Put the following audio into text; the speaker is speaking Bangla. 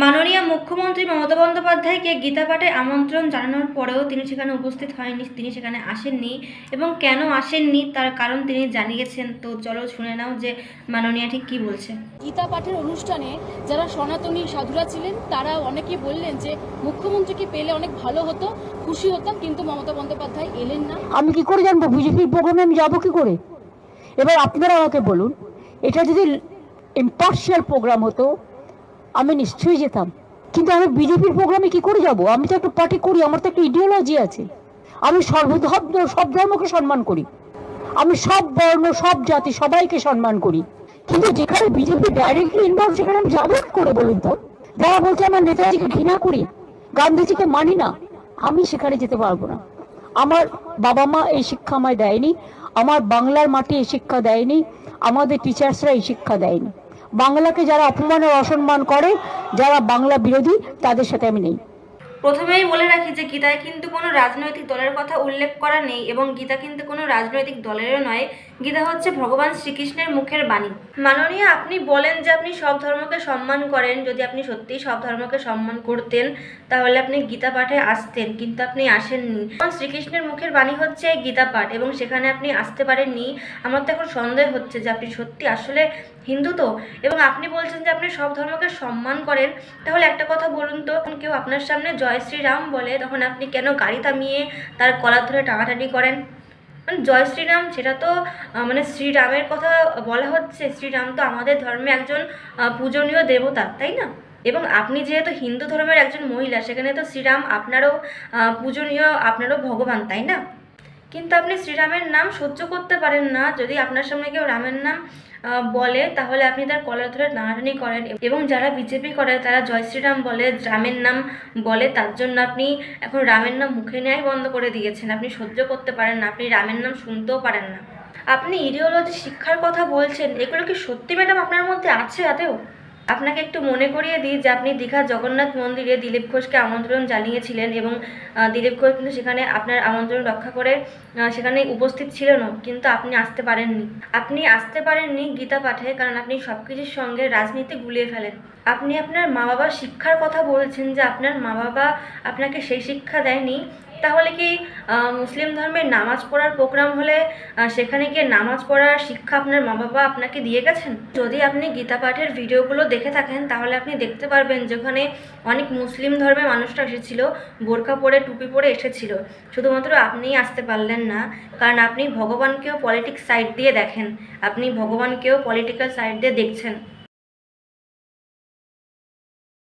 মাননীয় মুখ্যমন্ত্রী মমতা বন্দ্যোপাধ্যায়কে গীতা পাঠে আমন্ত্রণ জানানোর পরেও তিনি সেখানে উপস্থিত হয়নি তিনি সেখানে আসেননি এবং কেন আসেননি তার কারণ তিনি জানিয়েছেন। তো চলো শুনে নাও যে মাননীয়া ঠিক কী বলছে। গীতা পাঠের অনুষ্ঠানে যারা সনাতনী সাধুরা ছিলেন তারা অনেকেই বললেন যে মুখ্যমন্ত্রীকে পেলে অনেক ভালো হতো খুশি হতাম কিন্তু মমতা বন্দ্যোপাধ্যায় এলেন না। আমি কি করে জানব? বিজেপির প্রোগ্রামে আমি যাব কি করে? এবার আপনারা আমাকে বলুন এটা যদি ইম্পার্শিয়াল প্রোগ্রাম হতো আমি নিশ্চয়ই যেতাম। কিন্তু আমি বিজেপির প্রোগ্রামে কি করে যাব? আমি তো একটা পার্টি করি, আমার তো একটা ইডিওলজি আছে। আমি সর্বধর্ম, সব ধর্মকে সম্মান করি। আমি সব বর্ণ, সব জাতি, সবাইকে সম্মান করি। কিন্তু যেখানে বিজেপি ডাইরেক্টলি ইনভলভ সেখানে আমি যাব করে বলুন তো? যারা বলছে আমার নেতাজিকে ঘৃণা করি, গান্ধীজিকে মানি না, আমি সেখানে যেতে পারব না। আমার বাবা মা এই শিক্ষা আমায় দেয়নি, আমার বাংলার মাটি এই শিক্ষা দেয়নি, আমাদের টিচার্সরা এই শিক্ষা দেয়নি। বাংলাকে যারা অপমান ও অসম্মান করে যারা বাংলা বিরোধী তাদের সাথে আমি নেই। প্রথমেই বলে রাখি যে গীতায় কিন্তু কোনো রাজনৈতিক দলের কথা উল্লেখ করা নেই এবং গীতা কিন্তু কোনো রাজনৈতিক দলেরও নয়। গীতা হচ্ছে ভগবান শ্রীকৃষ্ণের মুখের বাণী। মাননীয়, আপনি বলেন যে আপনি সব ধর্মকে সম্মান করেন। যদি আপনি সত্যিই সব ধর্মকে সম্মান করতেন, তাহলে আপনি গীতা পাঠে আসতেন, কিন্তু আপনি আসেননি। শ্রীকৃষ্ণের মুখের বাণী হচ্ছে গীতা পাঠ এবং সেখানে আপনি আসতে পারেননি। আমার তো এখন সন্দেহ হচ্ছে যে আপনি সত্যি আসলে হিন্দু তো? এবং আপনি বলছেন যে আপনি সব ধর্মকে সম্মান করেন। তাহলে একটা কথা বলুন তো কেউ আপনার সামনে জয় শ্রীরাম বলে, তখন আপনি কেন গাড়ি থামিয়ে তার কলার ধরে টানাটানি করেন? মানে জয় শ্রীরাম সেটা তো মানে শ্রীরামের কথা বলা হচ্ছে। শ্রীরাম তো আমাদের ধর্মে একজন পূজনীয় দেবতা, তাই না? এবং আপনি যেহেতু হিন্দু ধর্মের একজন মহিলা, সেখানে তো শ্রীরাম আপনারও পূজনীয়, আপনারও ভগবান, তাই না? কিন্তু আপনি শ্রীরামের নাম সহ্য করতে পারেন না। যদি আপনার সামনে কেউ রামের নাম বলে, তাহলে আপনি তার কলার ধরে টানাটানি করেন এবং যারা বিজেপি করে, তারা জয় শ্রীরাম বলে, রামের নাম বলে, তার জন্য আপনি এখন রামের নাম মুখে নেয় বন্ধ করে দিয়েছেন। আপনি সহ্য করতে পারেন না, আপনি রামের নাম শুনতেও পারেন না। আপনি ইডিওলজি শিক্ষার কথা বলছেন, এগুলো কি সত্যি ম্যাডাম আপনার মধ্যে আছে আদেও আপনাকে একটু মনে করিয়ে দিই যে আপনি দীঘার জগন্নাথ মন্দিরে দিলীপ ঘোষকে আমন্ত্রণ জানিয়েছিলেন এবং দিলীপ ঘোষ কিন্তু সেখানে আপনার আমন্ত্রণ রক্ষা করে সেখানে উপস্থিত ছিলেনও কিন্তু আপনি আসতে পারেননি। আপনি আসতে পারেননি গীতা পাঠে কারণ আপনি সব কিছুর সঙ্গে রাজনীতি গুলিয়ে ফেলেন। আপনি আপনার মা বাবার শিক্ষার কথা বলছেন যে আপনার মা বাবা আপনাকে সেই শিক্ষা দেয়নি তাহলে কি মুসলিম ধর্মের নামাজ পড়ার প্রোগ্রাম হলে সেখানে গিয়ে নামাজ পড়ার শিক্ষা আপনার মা বাবা আপনাকে দিয়ে গেছেন? যদি আপনি গীতা পাঠের ভিডিওগুলো দেখে থাকেন, তাহলে আপনি দেখতে পারবেন যেখানে অনেক মুসলিম ধর্মের মানুষরা এসেছিল, বোরখা পরে, টুপি পরে এসেছিল। শুধুমাত্র আপনিই আসতে পারলেন না, কারণ আপনি ভগবানকেও পলিটিক্স সাইড দিয়ে দেখেন। আপনি ভগবানকেও পলিটিক্যাল সাইড দিয়ে দেখছেন।